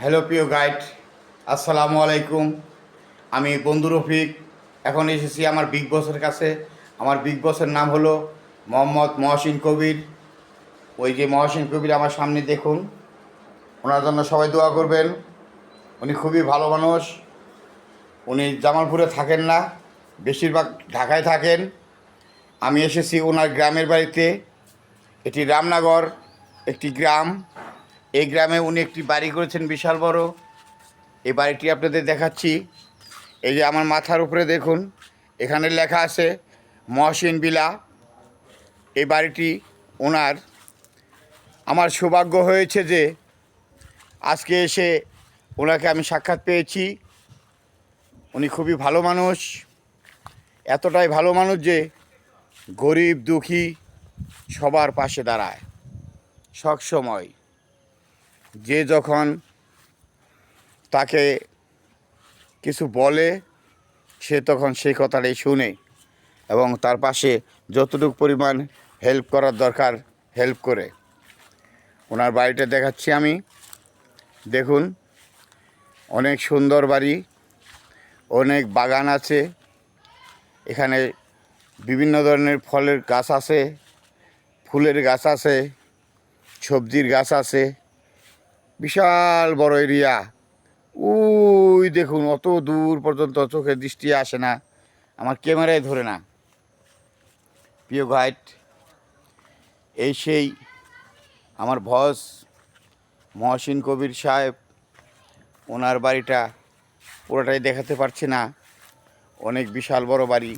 Hello প্রিয় guide, আসসালামু আলাইকুম। আমি বন্ধু রফিক, এখন এসেছি আমার বিগ বসের কাছে। আমার বিগ বসের নাম হলো মোহাম্মদ মহসিন কবির। ওই যে মহসিন কবির আমার সামনে দেখুন, ওনার জন্য সবাই দোয়া করবেন। উনি খুবই ভালো মানুষ। উনি জামালপুরে থাকেন না, বেশিরভাগ ঢাকায় থাকেন। আমি এসেছি ওনার গ্রামের বাড়িতে। এটি রামনগর, একটি গ্রাম। এই গ্রামে উনি একটি বাড়ি করেছেন বিশাল বড়। এই বাড়িটি আপনাদের দেখাচ্ছি। এই যে আমার মাথার উপরে দেখুন, এখানে লেখা আছে, মহসিন বিলা। এই বাড়িটি ওনার আমার সৌভাগ্য হয়েছে যে আজকে এসে ওনাকে আমি সাক্ষাৎ পেয়েছি। উনি খুবই ভালো মানুষ। এতটাই ভালো মানুষ যে গরিব দুঃখী সবার পাশে দাঁড়ায়। সবসময় যে যখন তাকে কিছু বলে, সে তখন সেই কথাটাই শুনে এবং তার পাশে যতটুকু পরিমাণ হেল্প করার দরকার হেল্প করে। ওনার বাড়িটা দেখাচ্ছি আমি। দেখুন, অনেক সুন্দর বাড়ি, অনেক বাগান আছে। এখানে বিভিন্ন ধরনের ফলের গাছ আছে, ফুলের গাছ আছে, সবজির গাছ আছে। বিশাল বড় এরিয়া। উই দেখুন, অত দূর পর্যন্ত চোখের দৃষ্টি আসে না। আমার ক্যামেরায় ধরে না। প্রিয় গাইড এই সেই আমার ভস মহসিন কবির সাহেব। ওনার বাড়িটা পুরোটাই দেখাতে পারছি না। অনেক বিশাল বড় বাড়ি।